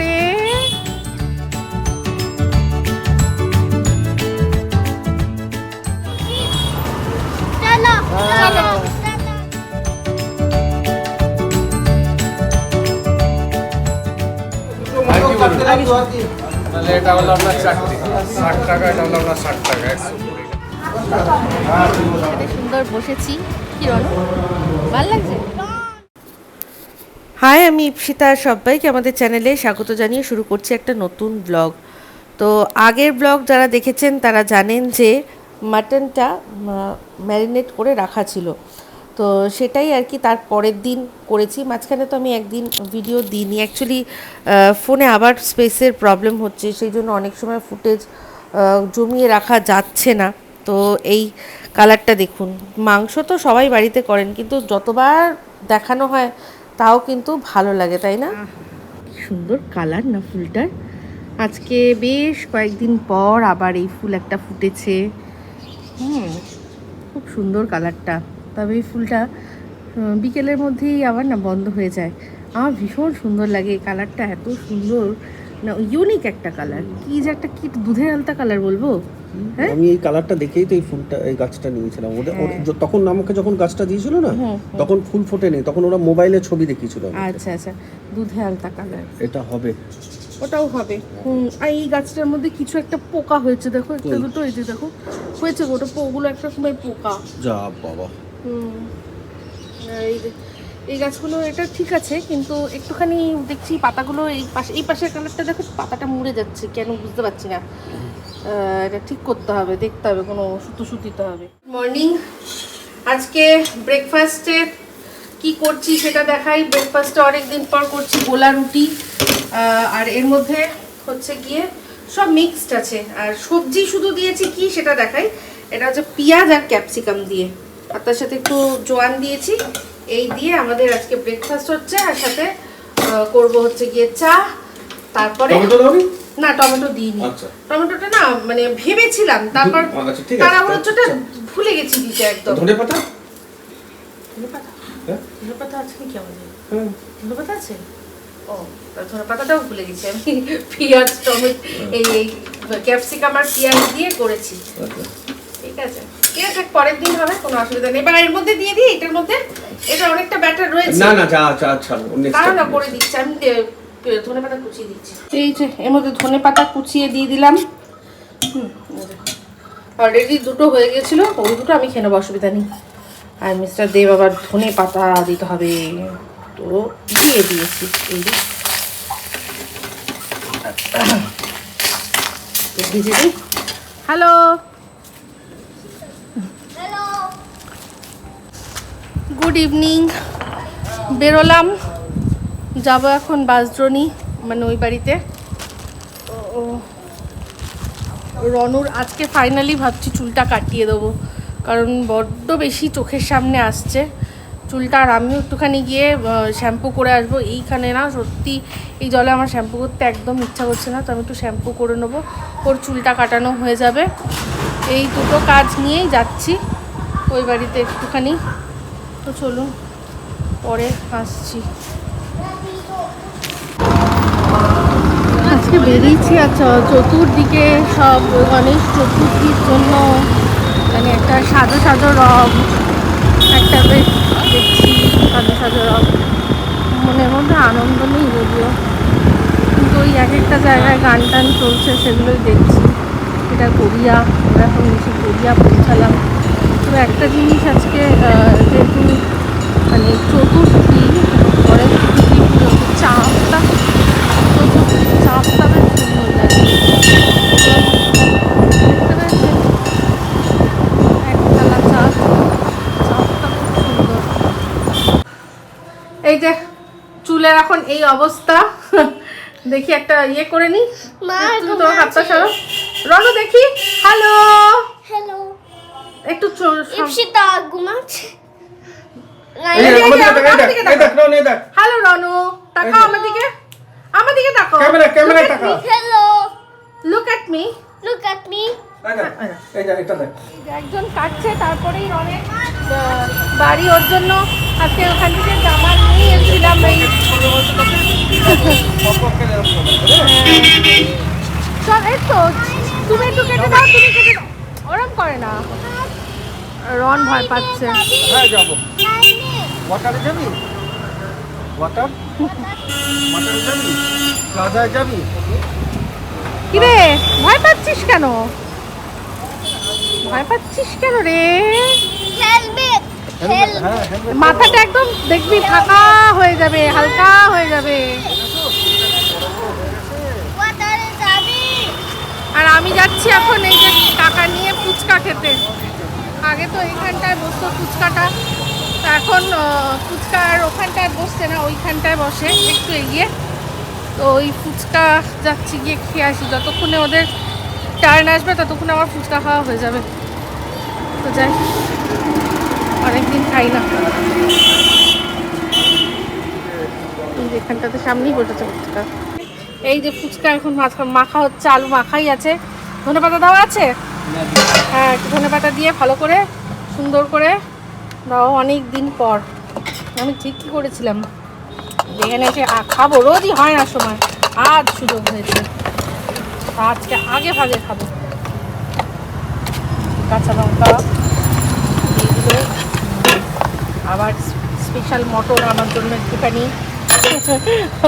রে। চলো চলো। তাহলে এটা হলো আপনার চারটে। ষাট টাকা এটা হলো আপনার ষাট টাকা একশো সুন্দর বসেছি। কি ভালো লাগছে? হাই, আমি ইপসিতা আর সবাইকে আমাদের চ্যানেলে স্বাগত জানিয়ে শুরু করছি একটা নতুন ব্লগ। তো আগের ব্লগ যারা দেখেছেন, তারা জানেন যে মাটনটা ম্যারিনেট করে রাখা ছিল। তো সেটাই আর কি তার পরের দিন করেছি। মাঝখানে তো আমি একদিন ভিডিও দিইনি। অ্যাকচুয়ালি ফোনে আবার স্পেসের প্রবলেম হচ্ছে, সেই জন্য অনেক সময় ফুটেজ জমিয়ে রাখা যাচ্ছে না। তো এই কালারটা দেখুন। মাংস তো সবাই বাড়িতে করেন, কিন্তু যতবার দেখানো হয় তাও কিন্তু ভালো লাগে, তাই না? সুন্দর কালার না ফুলটার? আজকে বেশ কয়েকদিন পর আবার এই ফুল একটা ফুটেছে। হুম, খুব সুন্দর কালারটা। তবে এই ফুলটা বিকেলের মধ্যেই আবার না বন্ধ হয়ে যায়। আমার ভীষণ সুন্দর লাগে এই কালারটা, এত সুন্দর। না ইউনিক একটা কালার কি যে একটা কি দুধের আলতা কালার বলব? হ্যাঁ? আমি এই কালারটা দেখেই তো এই ফুলটা এই গাছটা নিয়েছিলাম। ওদের হ্যাঁ। তখন আমাকে যখন গাছটা দিয়েছিল না হুম, তখন ফুল ফোটেনি। তখন ওরা মোবাইলে ছবি দেখিয়েছিল। আচ্ছা আচ্ছা। দুধে আলতা কালার এটা হবে। ওটাও হবে। আর এই গাছটার মধ্যে কিছু একটা পোকা হয়েছে দেখো একটা দুটো এই যে দেখো। হয়েছে ওটা ওগুলো একটা সময় পোকা। যা বাবা। হুম। এই এই গাছগুলো, এটা ঠিক আছে, কিন্তু একটুখানি দেখছি পাতাগুলো এই পাশে, এই পাশের কালারটা দেখো, পাতাটা মুড়ে যাচ্ছে, কেন বুঝতে পারছি না। এটা ঠিক করতে হবে, দেখতে হবে, কোনো সুতো সুতিতে হবে। মর্নিং আজকে ব্রেকফাস্টে কি করছি সেটা দেখাই। ব্রেকফাস্টে অনেক দিন পর করছি গোলা রুটি আর এর মধ্যে হচ্ছে গিয়ে সব মিক্সড আছে। আর সবজি শুধু দিয়েছি কি সেটা দেখাই। এটা হচ্ছে পেঁয়াজ আর ক্যাপসিকাম দিয়ে। আর তার সাথে একটু জোয়ান দিয়েছি। এই দিয়ে আমাদের আজকে ব্রেকফাস্ট হচ্ছে আর সাথে করব হচ্ছে গিয়ে চা তারপরে না টমেটো দিইনি। আচ্ছা। টমেটোটা না মানে ভেবেছিলাম তারপর। তাড়াহুড়োটা ভুলে গেছি দিতে একদম। ধনে পাতা? ধনে পাতা? হ্যাঁ? ধনে পাতা আছে নাকি আমাদের? হ্যাঁ। ধনে পাতা আছে? ও ধনে পাতাটাও ভুলে গেছি আমি। পেঁয়াজ টমেটো এই এই ক্যাপসিকাম আর পেঁয়াজ দিয়ে করেছি। আচ্ছা। ঠিক আছে। ঠিক আছে পরের দিন হবে কোনো অসুবিধা নেই। এবার এর মধ্যে দিয়ে দিই এটার মধ্যে এটা অনেকটা ব্যাটার রয়েছে। না না যা যা ছাড়ো কারণ না করে দিচ্ছি। আমি ধনে পাতা কুচিয়ে দিচ্ছি। এই যে এর মধ্যে ধনে পাতা কুচিয়ে দিয়ে দিলাম। অলরেডি দুটো হয়ে গেছিল ওই দুটো আমি খেয়ে নেব অসুবিধা নেই। আর মিস্টার দেব আবার ধনে পাতা দিতে হবে। তো দিয়ে দিয়েছি এই ভিজে দিই। Hello good evening. বেরোলাম। যাব এখন বাসদ্রোণী মানে ওই বাড়িতে। ও রনুর আজকে ফাইনালি ভাবছি চুলটা কাটিয়ে দেবো। কারণ বড্ড বেশি চোখের সামনে আসছে। চুলটা আর আমিও একটুখানি গিয়ে শ্যাম্পু করে আসব। এইখানে না সত্যি এই জলে আমার শ্যাম্পু করতে একদম ইচ্ছা করছে না, তো আমি একটু শ্যাম্পু করে নেব। ওর চুলটা কাটানো হয়ে যাবে। এই দুটো কাজ নিয়েই যাচ্ছি। ওই বাড়িতে একটুখানি। তো চলুন, পরে আসছি। আজকে বেরিয়েছি আচ্ছা চতুর্দিকে সব গণেশ চতুর্থীর জন্য মানে একটা সাজো সাজো রব একটা দেখছি সাজো সাজো রব মনের মধ্যে আনন্দ নেই যদিও। কিন্তু ওই এক একটা জায়গায় গান টান চলছে, সেগুলোই দেখছি। এটা গড়িয়া এখন বেশি গড়িয়া পৌঁছালাম। তো একটা জিনিস আজকে যেহেতু মানে চতুর্থী পরে চতুর্থী পুজো চাপটা চতুর্থী চাপটা বেশ সুন্দর লাগে। দেখতে পেয়েছেন? একতলা চাপ চাপটা খুব সুন্দর। এই যে চুলের এখন এই অবস্থা। দেখি একটা ইয়ে করে নি। তুমি তোমার হাতটা সরো। রনো দেখি। হ্যালো একটু ইপসিতা ঘুমাচ্ছে। হ্যালো রনু তাকাও আমার দিকে। আমার দিকে তাকাও। ক্যামেরা ক্যামেরায় টাকা হ্যালো লুক এট মি যা এটা দেখ। একজন কাটছে তারপরেই অনেক বাড়ি ওর জন্য। আজকে ওখান থেকে জামা নিয়ে এসেছিলাম এই চল এই তো তুমি একটু কেটে দাও তুমি কেটে দাও। ওরম করে না। রন ভয় পাচ্ছে। হ্যাঁ যাব? ওয়াটারে যাবি? ওয়াটার ওয়াটারে যাবি? প্লাজায় যাবি? কিরে ভয় পাচ্ছিস কেন? ভয় পাচ্ছিস কেন রে? হ্যাঁ মাথাটা একদম দেখবি ফাঁকা হয়ে যাবে হালকা হয়ে যাবে। আর আমি যাচ্ছি এখন এই যে টাকা নিয়ে ফুচকা খেতে। আগে তো এইখানটায় বসতো ফুচকাটা। এখন ফুচকা আর ওখানটায় বসছে না, ওইখানটায় বসে একটু এগিয়ে। তো ওই ফুচকা যাচ্ছি গিয়ে খেয়ে আসি। যতক্ষণে ওদের টার্ন আসবে, ততক্ষণে আমার ফুচকা খাওয়া হয়ে যাবে। তো যাই, অনেকদিন খাই না। এখানটাতে সামনেই বসেছে ফুচকা। এই যে ফুচকা এখন মাখা হচ্ছে, আলু মাখাই আছে। ধনে পাতা দেওয়া আছে? হ্যাঁ একটু ধনে পাতা দিয়ে ভালো করে সুন্দর করে দাও অনেক দিন পর। আমি ঠিক কী করেছিলাম? এখানে এসে খাব, রোজই হয় না সময়। আজ সুযোগ হয়েছে। আজকে আগে ভাগে খাব। কাঁচা লঙ্কা আবার স্পেশাল মটর আমার জন্য একটুখানি।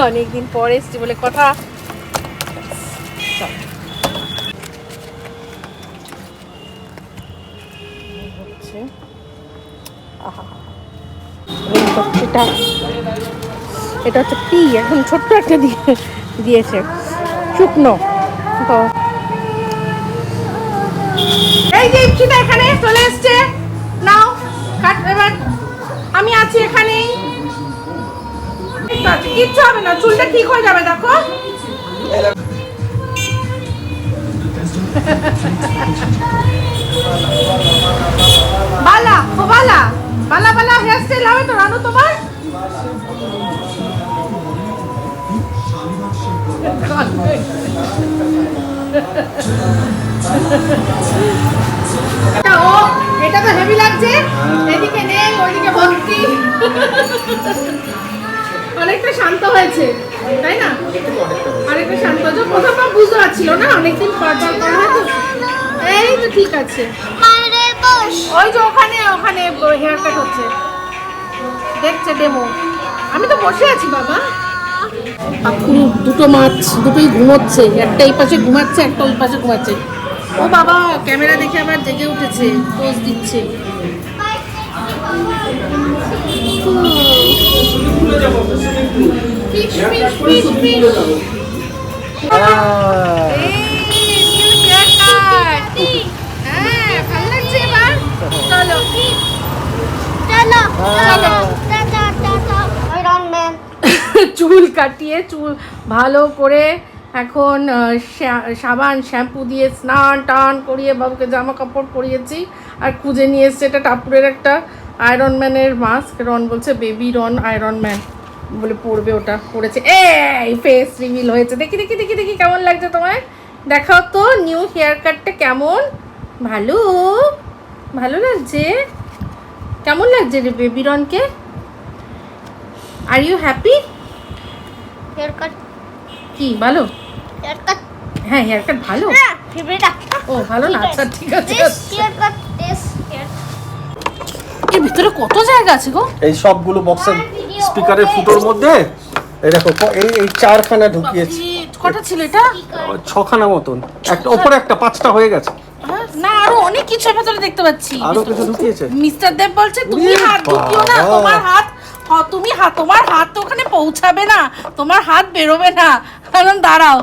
অনেকদিন পর এসছি বলে কথা। এটা এটা হচ্ছে পি একদম ছোট্ট একটা দিয়ে, দিয়েছে। শুকনো। তো। এই যে ইপসিটা এখানে চলে এসছে। নাও, কাট, এবার আমি আছি এখানেই। কিচ্ছু হবে না, চুলটা ঠিক হয়ে যাবে, দেখো। বালা বালা। বালা বালা হেয়ার স্টাইল হবে তো, রানু, তোমার? এটা তো হেভি লাগছে। এদিকে নেই ওইদিকে ভর্তি। অনেকটা শান্ত হয়েছে তাই না? অনেকটা শান্ত। হয়েছে প্রথমবার বুঝতে পারছিল না অনেকদিন পর পর করা হয় তো এই তো ঠিক আছে। ওই যে ওখানে ওখানে হেয়ার কাট হচ্ছে। দেখছে ডেমো। আমি তো বসে আছি বাবা। এখন দুটো মাছ দুটোই ঘুমোচ্ছে। একটা এই পাশে ঘুমাচ্ছে একটা ওই পাশে ঘুমাচ্ছে। ও বাবা ক্যামেরা দেখে আবার জেগে উঠেছে পোজ দিচ্ছে। হ্যাঁ ভালো লাগছে এবার। চলো। চলো। চলো টাটা টাটা আয়রন ম্যান চুল কাটিয়ে চুল ভালো করে এখন সাবান, শ্যাম্পু দিয়ে স্নান টান করিয়ে বাবুকে জামা কাপড় পরিয়েছি আর খুঁজে নিয়ে এসছে। এটা টাপুরের একটা আয়রন ম্যানের মাস্ক রন বলছে বেবি রন আয়রন ম্যান বলে পড়বে ওটা পড়েছে এই ফেস রিভিল হয়েছে। দেখি দেখি দেখি দেখি কেমন লাগছে তোমায়? দেখাও তো নিউ হেয়ার কাটটা কেমন? ভালো? ভালো লাগছে? কেমন লাগছে রে baby রনকে? Are you happy hair cut কি ভালো? হেয়ার কাট হ্যাঁ হেয়ার কাট ভালো ফেভারিট ও ভালো না? আচ্ছা ঠিক আছে। হেয়ার কাট দিস এর ভিতরে কত জায়গা আছে গো? এই সবগুলো বক্সের স্পিকারের ফুটোর মধ্যে? এই দেখো এই এই চারখানা ঢুকিয়েছি। কটা ছিল এটা? ছখানা মতন। একটা ওপরে একটা পাঁচটা হয়ে গেছে। হ্যাঁ, না আরও অনেক কিছু ভেতরে দেখতে পাচ্ছি। আরও কিছু ঢুকিয়েছে। মিস্টার দেব বলছে তুমি হাত ঢুকিও না তোমার হাত তুমি হাত তোমার হাত তো ওখানে পৌঁছাবে না। তোমার হাত বেরোবে না। কারণ দাঁড়াও।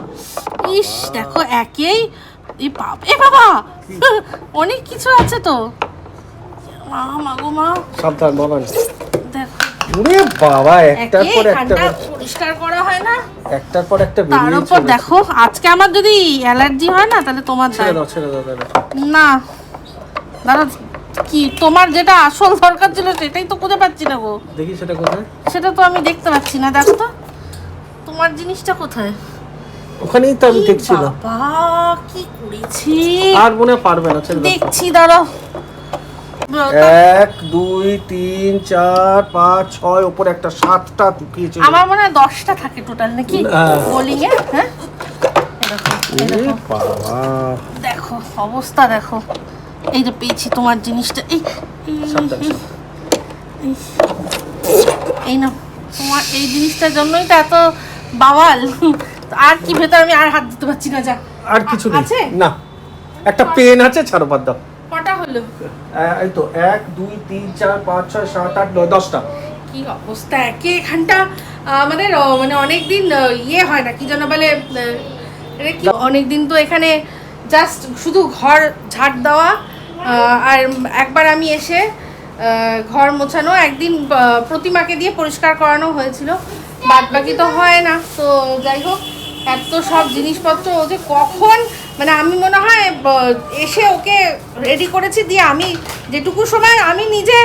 ইস দেখো একেই। এ বাবা এ বাবা! অনেক কিছু আছে তো। মা মা গো মা। সাবধান বাবান দেখো। ওরে বাবা একটার পর একটা পরিষ্কার করা হয় না। একটার পর একটা তার বেরিয়ে উপর দেখো আজকে আমার যদি অ্যালার্জি হয় না তাহলে তোমার ছেড়ে দাও ছেড়ে দাও না। দাঁড়া কি তোমার যেটা আসল দরকার ছিল সেটাই তো খুঁজে পাচ্ছি না গো। দেখি সেটা কোথায়। সেটা তো আমি দেখতে পাচ্ছি না দেখো তো। তোমার জিনিসটা কোথায়? ওখানেই তো আমি দেখছিলাম বাবা কি করেছি? আর মনে পারবে না দেখছি দাঁড়াও। এক দুই তিন চার পাঁচ ছয় ওপরে একটা সাতটা ঢুকিয়েছে। আমার মনে হয় দশটা থাকে টোটাল নাকি? হ্যাঁ। বোলিং এ হ্যাঁ দেখো অবস্থা দেখো। এই যে পেয়েছি তোমার জিনিসটা। এই এই- না তোমার এই জিনিসটার জন্যই তো এত বাওয়াল। আর কি ভেতর আমি আর হাত দিতে পারছি না যা। আর কিছু আছে? নেই না একটা পেন আছে ছাড়ো বাদ দাও। কটা হলো? এই তো এক দুই তিন চার পাঁচ ছয় সাত আট নয় দশটা। কি অবস্থা? একে এখানটা আমাদের মানে অনেক দিন ইয়ে হয় না কি যেন বলে অনেক দিন তো এখানে জাস্ট শুধু ঘর ঝাড় দেওয়া আর একবার আমি এসে ঘর মোছানো, একদিন প্রতিমাকে দিয়ে পরিষ্কার করানো হয়েছিল। বাদ বাকি তো হয় না, তো যাই হোক, এত সব জিনিসপত্র ও যে কখন মানে আমি মনে হয় এসে ওকে রেডি করেছি দিয়ে আমি যেটুকু সময় আমি নিজে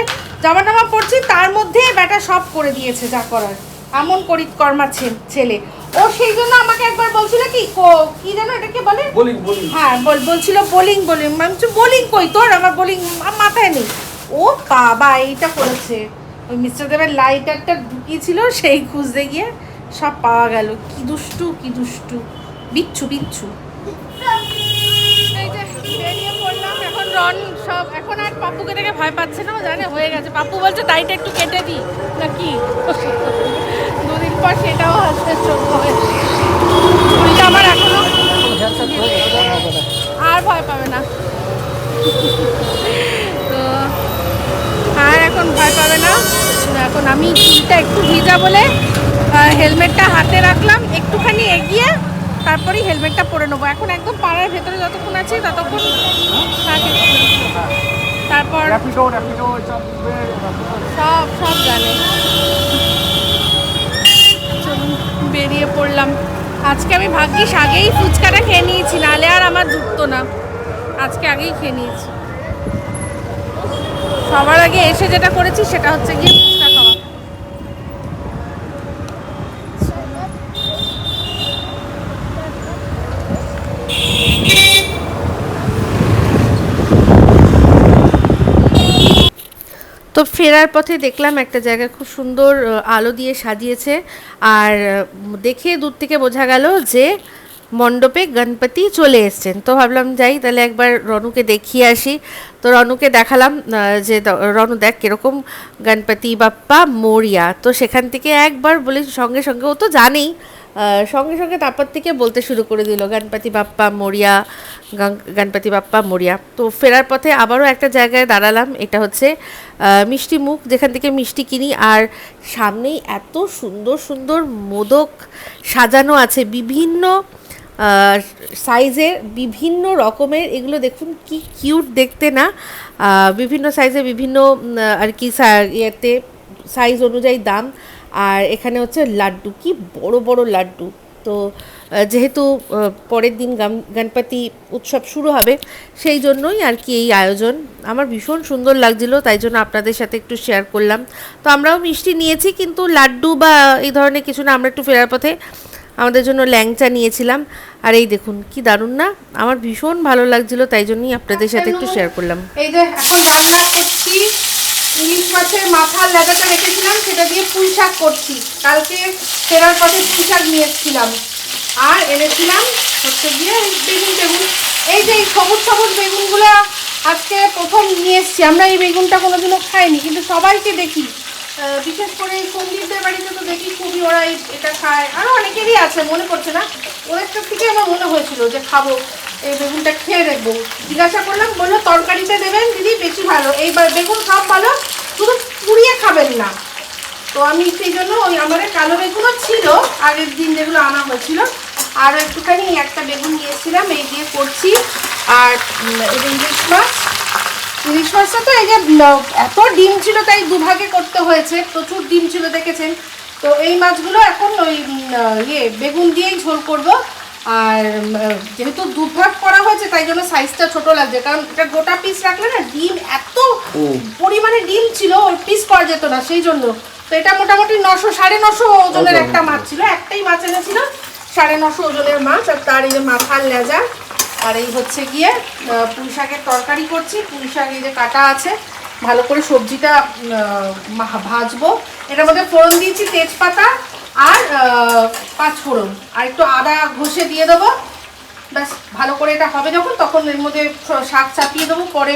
জামা টামা পরছি, তার মধ্যে ব্যাটা সব করে দিয়েছে যা করার। এমন করিত কর্মা ছেলে। ও সেই জন্য আমাকে একবার বলছিল কি কো- কি যেন এটাকে বলে? বলি বলি। হ্যাঁ বল বলছিল বোলিং বোলিং। আমি বলছি বোলিং কই তোর? আমার বোলিং মাথায় নেই। ও বাবা এইটা করেছে। ওই মিস্টার দেবের লাইটারটা ঢুকিয়েছিল সেই খুঁজতে গিয়ে সব পাওয়া গেল। কি দুষ্টু কি দুষ্টু। বিচ্ছু বিচ্ছু। এই যে বেরিয়ে পড়লাম এখন রন সব, এখন আর পাপ্পুকে দেখে ভয় পাচ্ছে না জানে, হয়ে গেছে। পাপ্পু বলছে দাড়িটা একটু কেটে দিই। নাকি দুদিন পর সেটাও আসতে চোখ চুলটা আমার এখনও আর ভয় পাবে না। তো আর এখন ভয় পাবে না। এখন আমি চুলটা একটু ভিজা বলে হেলমেটটা হাতে রাখলাম, একটুখানি এগিয়ে তারপরেই হেলমেটটা পরে নেব। এখন একদম পাড়ার ভেতরে যতক্ষণ আছি ততক্ষণ তারপর সব সব সব জানে। বেরিয়ে পড়লাম। আজকে আমি ভাগ্যিস আগেই ফুচকাটা খেয়ে নিয়েছি নালে আর আমার জুটতো না। আজকে আগেই খেয়ে নিয়েছি। সবার আগে এসে যেটা করেছি সেটা হচ্ছে গিয়ে ফুচকা খাওয়া তো ফেরার পথে দেখলাম একটা জায়গা খুব সুন্দর আলো দিয়ে সাজিয়েছে। আর দেখে দূর থেকে বোঝা গেল যে মণ্ডপে গণপতি চলে এসছেন। তো ভাবলাম যাই, তাহলে একবার রনুকে দেখিয়ে আসি। তো রনুকে দেখালাম যে রনু দেখ কীরকম গণপতি বাপ্পা মরিয়া। তো সেখান থেকে একবার বলে, সঙ্গে সঙ্গে ও তো জানেই সঙ্গে সঙ্গে তারপর থেকে বলতে শুরু করে দিল, গণপতি বাপ্পা, মরিয়া গণপতি বাপ্পা, মরিয়া। তো ফেরার পথে আবারও একটা জায়গায় দাঁড়ালাম, এটা হচ্ছে মিষ্টি মুখ, যেখান থেকে মিষ্টি কিনি। আর সামনেই এত সুন্দর সুন্দর মোদক সাজানো আছে, বিভিন্ন সাইজের, বিভিন্ন রকমের। এগুলো দেখুন, কি কিউট দেখতে না? বিভিন্ন সাইজের, বিভিন্ন আর কি ইয়েতে, সাইজ অনুযায়ী দাম। আর এখানে হচ্ছে লাড্ডু কি বড় বড় লাড্ডু। তো যেহেতু পরের দিন গণপতি উৎসব শুরু হবে সেই জন্যই আর কি এই আয়োজন। আমার ভীষণ সুন্দর লাগছিল তাই জন্য আপনাদের সাথে একটু শেয়ার করলাম। তো আমরাও মিষ্টি নিয়েছি কিন্তু লাড্ডু বা এই ধরনের কিছু না আমরা একটু ফেরার পথে আমাদের জন্য ল্যাংচা নিয়েছিলাম। আর এই দেখুন কি দারুণ না? আমার ভীষণ ভালো লাগছিল তাই জন্যই আপনাদের সাথে একটু শেয়ার করলাম। এই যে এখন রান্না করছি। ইলিশ মাছের মাথার লেদাটা রেখেছিলাম, সেটা দিয়ে পুঁই শাক করছি। কালকে ফেরার পথে পুঁই শাক নিয়ে এসেছিলাম আর এনেছিলাম হচ্ছে গিয়ে বেগুন বেগুন এই যে এই সবুজ সবুজ বেগুনগুলো আজকে প্রথম নিয়ে এসছি। আমরা এই বেগুনটা কোনোদিনও খাইনি, কিন্তু সবাইকে দেখি। বিশেষ করে সন্দীপদের বাড়িতে তো দেখি খুবই ওরা এটা খায়। আরও অনেকেরই আছে, মনে পড়ছে না? ওদের কাছ থেকে আমার মনে হয়েছিল যে খাব, এই বেগুনটা খেয়ে দেখব। জিজ্ঞাসা করলাম, বলল, তরকারিতে দেবেন দিদি? বেশি ভালো। এই বা- বেগুন সব ভালো, শুধু পুড়িয়ে খাবেন না। তো আমি সেই জন্য ওই আমাদের কালো বেগুনও ছিল, আগের দিন যেগুলো আনা হয়েছিল, আর একটুখানি একটা বেগুন নিয়েছিলাম এই দিয়ে করছি। আর ইলিশ মাছ ইলিশ মাছটা তো এই যে এত ডিম ছিল তাই দুভাগে করতে হয়েছে প্রচুর ডিম ছিল দেখেছেন। তো এই মাছগুলো এখন ওই ইয়ে বেগুন দিয়েই ঝোল করব। আর যেহেতু দুভাগ করা হয়েছে তাই জন্য সাইজটা ছোট লাগছে। কারণ এটা গোটা পিস রাখলে না ডিম এত পরিমাণে ডিম ছিল ওর পিস করা যেত না সেই জন্য। তো এটা মোটামুটি নশো সাড়ে নশো ওজনের একটা মাছ ছিল। একটাই মাছ এনেছিল সাড়ে নশো ওজনের মাছ আর তার এই যে মাথার লেজা। আর এই হচ্ছে গিয়ে পুঁই শাকের তরকারি করছি। পুঁই শাক এই যে কাটা আছে ভালো করে সবজিটা ভাজবো। এটার মধ্যে ফোড়ন দিয়েছি তেজপাতা আর পাঁচ ফোড়ন। আর একটু আদা ঘষে দিয়ে দেবো। ব্যাস ভালো করে এটা হবে যখন তখন এর মধ্যে শাক চাপিয়ে দেবো। পরে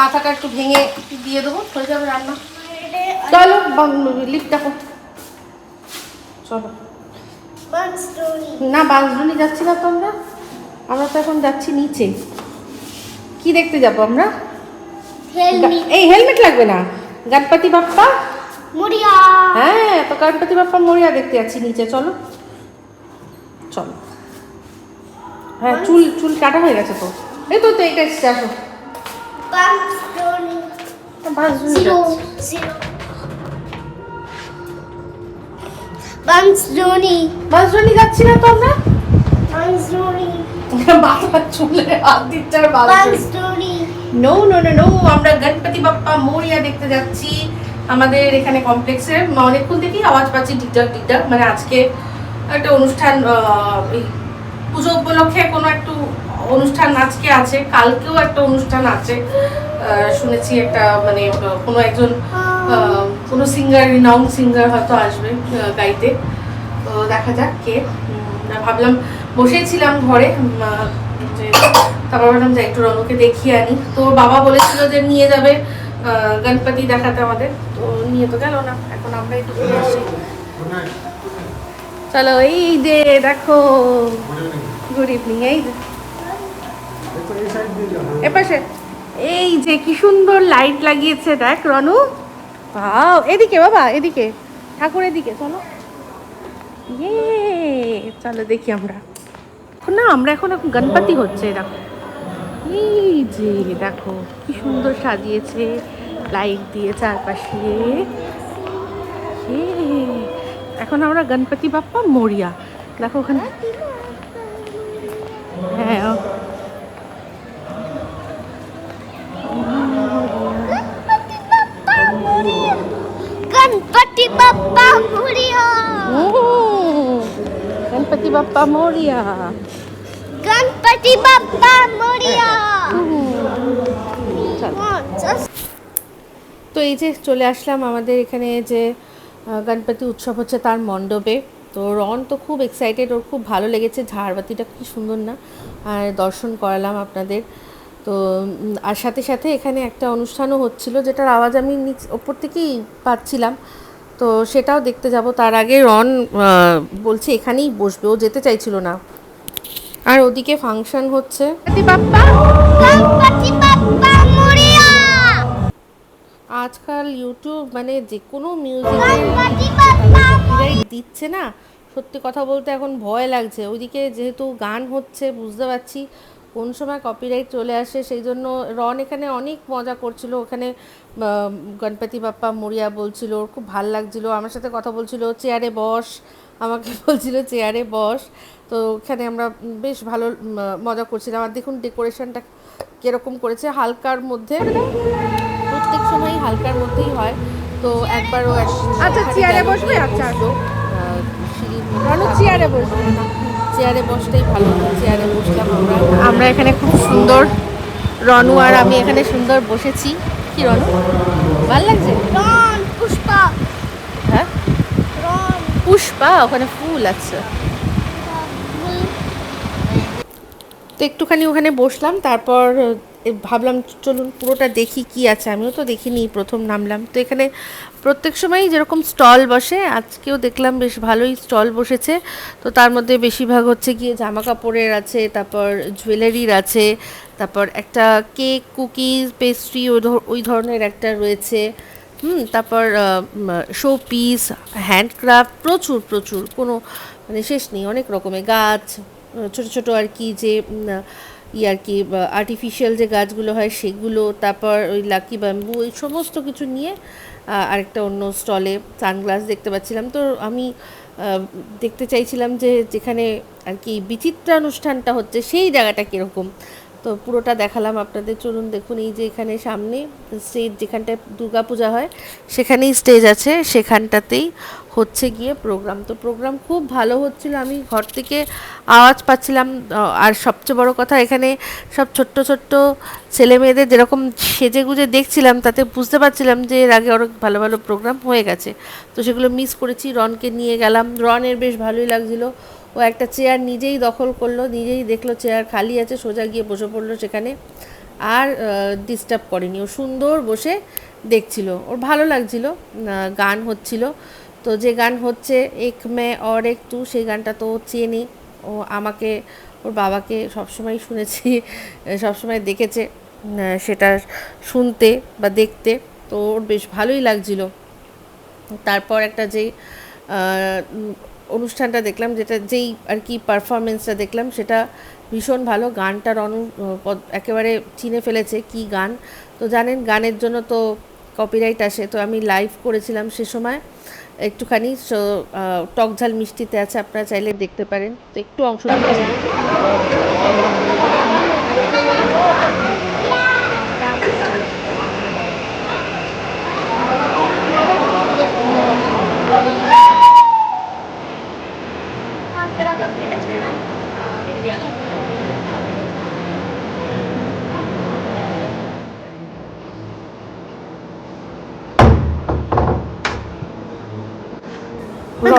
মাথাটা একটু ভেঙে দিয়ে দেবো। হয়ে যাবে রান্না। চলো লিফট দেখো। চলো। না বাঁশডুলি যাচ্ছি না তো আমরা তো এখন যাচ্ছি নিচে। কি দেখতে যাব আমরা? এই হেলমেট লাগবে না। গণপতি বাপ্পা? Muria. হ্যাঁ তো গণপতি বাপ্পা মরিয়া দেখতে যাচ্ছি নিচে চলো। চলো। হ্যাঁ চুল চুল কাটা হয়ে গেছে তো। এই তো তো এইটা এসছে আসো. বাঁশডুলি যাচ্ছি। না তো আমরা? Bugs চুলে হাত দিচ্ছে আর নো নো নো নো আমরা গণপতি বাপ্পা মরিয়া দেখতে যাচ্ছি। আমাদের এখানে কমপ্লেক্সে অনেকক্ষণ থেকেই আওয়াজ পাচ্ছি টিকটক টিকটক মানে আজকে একটা অনুষ্ঠান পুজো উপলক্ষে কোনো একটু অনুষ্ঠান আজকে আছে কালকেও একটা অনুষ্ঠান আছে। শুনেছি একটা মানে কোনো একজন কোনো সিঙ্গার রিনাউন্ড সিঙ্গার হয়তো আসবে গাইতে। তো দেখা যাক কে। ভাবলাম বসেছিলাম ঘরে তারপর ভাবলাম যে একটু রনুকে দেখিয়ে আনি। তো বাবা বলেছিল যে নিয়ে যাবে গণপতি দেখাতে আমাদের। তো নিয়ে তো গেল না, এখন আমরা একটু ঘুরে আসি। চলো, এই যে দেখো গুড ইভিনিং এই যে। এপাশে, এই যে কি সুন্দর লাইট লাগিয়েছে, দেখ রনু। বাও এদিকে বাবা, এদিকে। ঠাকুর এদিকে, চলো। ইয়ে চলো দেখি আমরা। এখন না আমরা এখন এখন গণপতি হচ্ছে দেখো। এই যে দেখো কি সুন্দর সাজিয়েছে লাইট দিয়ে চারপাশে। এখন আমরা গণপতি বাপ্পা মরিয়া। দেখো ওখানে। হ্যাঁ। ও, গণপতি বাপ্পা মরিয়া। On, just তো এই যে চলে আসলাম আমাদের এখানে যে গণপতি উৎসব হচ্ছে তার মণ্ডপে। তো রন তো খুব এক্সাইটেড ওর খুব ভালো লেগেছে ঝাড়বাতিটা কি সুন্দর না? আর দর্শন করালাম আপনাদের। তো আর সাথে সাথে এখানে একটা অনুষ্ঠানও হচ্ছিল যেটার আওয়াজ আমি নিচ ওপর থেকেই পাচ্ছিলাম। তো সেটাও দেখতে যাব। তার আগে রন বলছে এখানেই বসবে ও যেতে চাইছিল না। আর ওদিকে ফাংশন হচ্ছে. আজকাল ইউটিউব মানে যে কোনো মিউজিকে দিচ্ছে না। সত্যি কথা বলতে এখন ভয় লাগছে। ওইদিকে যেহেতু গান হচ্ছে, বুঝতে পারছি কোন সময় কপিরাইট চলে আসে, সেই জন্য রন এখানে অনেক মজা করছিল। ওখানে গণপতি বাপ্পা মরিয়া বলছিল, ওর খুব ভালো লাগছিল। আমার সাথে কথা বলছিল, চেয়ারে বস। আমাকে বলছিল, চেয়ারে বস। তো ওখানে আমরা বেশ ভালো মজা করছিলাম। আর দেখুন ডেকোরেশনটা কীরকম করেছে। হালকার মধ্যে প্রত্যেক সময় হালকার মধ্যেই হয়। তো একবারও এক আচ্ছা, চেয়ারে বসবে? আচ্ছা। চেয়ারে বসবে। চেয়ারে বসতেই ভালো চেয়ারে বসলাম আমরা। আমরা এখানে খুব সুন্দর রনু আর আমি এখানে সুন্দর বসেছি। কি রনু? ভালো লাগছে? Pushpa. হ্যাঁ. পুষ্পা? ওখানে ফুল আছে তো একটুখানি ওখানে বসলাম, তারপর ভাবলাম চলুন পুরোটা দেখি কি আছে। আমিও তো দেখিনি, প্রথম নামলাম। তো এখানে প্রত্যেক সময়ই যেরকম স্টল বসে, আজকেও দেখলাম বেশ ভালোই স্টল বসেছে। তো তার মধ্যে বেশিরভাগ হচ্ছে গিয়ে জামা কাপড়ের আছে, তারপর জুয়েলারির আছে, তারপর একটা কেক, কুকিজ, পেস্ট্রি, ওই ধরনের একটা রয়েছে। হুম, তারপর শো পিস হ্যান্ডক্রাফট, প্রচুর প্রচুর, কোনো মানে শেষ নেই, অনেক রকমের গাছ ছোট ছোট আর কি যে ই আর কি আর্টিফিশিয়াল যে গাছগুলো হয় সেগুলো, তারপর ওই লাকি ব্যাম্বু এই সমস্ত কিছু নিয়ে আরেকটা অন্য স্টলে সানগ্লাস দেখতে পাচ্ছিলাম। তো আমি দেখতে চাইছিলাম যে যেখানে আর কি বিচিত্রানুষ্ঠানটা হচ্ছে, সেই জায়গাটা কীরকম? তো পুরোটা দেখালাম আপনাদের। চলুন দেখুন, এই যে এখানে সামনে স্টেজ যেখানটায় দুর্গা পূজা হয়, সেখানেই স্টেজ আছে, সেখানটাতেই হচ্ছে গিয়ে প্রোগ্রাম তো প্রোগ্রাম খুব ভালো হচ্ছিল। আমি ঘর থেকে আওয়াজ পাচ্ছিলাম আর সবচেয়ে বড় কথা, এখানে সব ছোট্ট ছোট্ট ছেলে মেয়েদের যেরকম সেজে গুজে দেখছিলাম, তাতে বুঝতে পারছিলাম যে এর আগে অনেক ভালো ভালো প্রোগ্রাম হয়ে গেছে। তো সেগুলো মিস করেছি। রনকে নিয়ে গেলাম। রনের বেশ ভালোই লাগছিল। ও একটা চেয়ার নিজেই দখল করল নিজেই দেখল চেয়ার খালি আছে সোজা গিয়ে বসে পড়ল সেখানে। আর ডিস্টার্ব করেনি। ও সুন্দর বসে দেখছিল। ওর ভালো লাগছিল গান হচ্ছিল। তো যে গান হচ্ছে এক মে অর এক তু সেই গানটা তো ও চেনে। ও আমাকে ওর বাবাকে সবসময় শুনেছি সবসময় দেখেছে সেটা শুনতে বা দেখতে। তো ওর বেশ ভালোই লাগছিল। তারপর একটা উম, অনুষ্ঠানটা দেখলাম যেটা যেই আর কি পারফরমেন্সটা দেখলাম সেটা ভীষণ ভালো। গানটার অনু একেবারে চিনে ফেলেছে কি গান। তো জানেন গানের জন্য তো কপিরাইট আসে তো আমি লাইভ করেছিলাম সে সময় একটুখানি। সো, টক ঝাল মিষ্টিতে আছে আপনারা চাইলে দেখতে পারেন। তো একটু অংশ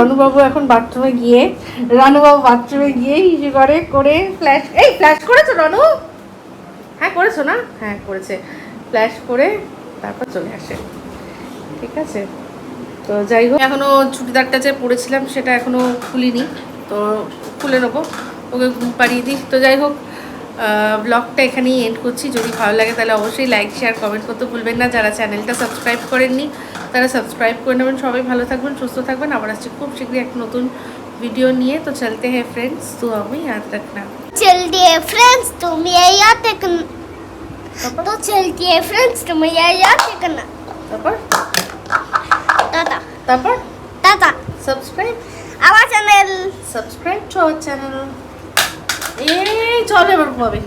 রনুবাবু এখন বাথরুমে গিয়ে, রানুবাবু বাথরুমে গিয়ে ইসে করে করে ফ্ল্যাশ এই ফ্ল্যাশ করেছ রনু? হ্যাঁ করেছ না? হ্যাঁ করেছে। ফ্ল্যাশ করে তারপর চলে আসে। ঠিক আছে? তো যাই হোক এখনও চুড়িদারটা যে পরেছিলাম সেটা এখনও খুলিনি। তো খুলে নেব, ওকে ঘুম পাড়িয়ে দিই। তো যাই হোক ব্লগটা এখানেই এন্ড করছি যদি ভালো লাগে তাহলে অবশ্যই লাইক শেয়ার কমেন্ট করতে ভুলবেন না যারা চ্যানেলটা সাবস্ক্রাইব করেননি তারা সাবস্ক্রাইব করে নেবেন সবাই ভালো থাকবেন সুস্থ থাকবেন আবার আসছি খুব শীঘ্রই একটা নতুন ভিডিও নিয়ে তো চলতে হ্যাঁ ফ্রেন্ডস তো আমি याद रखना चलती है फ्रेंड्स तुम ये याद रखना तो चलती है फ्रेंड्स तुम ये याद रखना তারপর टाटा তারপর टाटा সাবস্ক্রাইব আমার channel subscribe to our channel এই চলে এবার ঘুমাবে।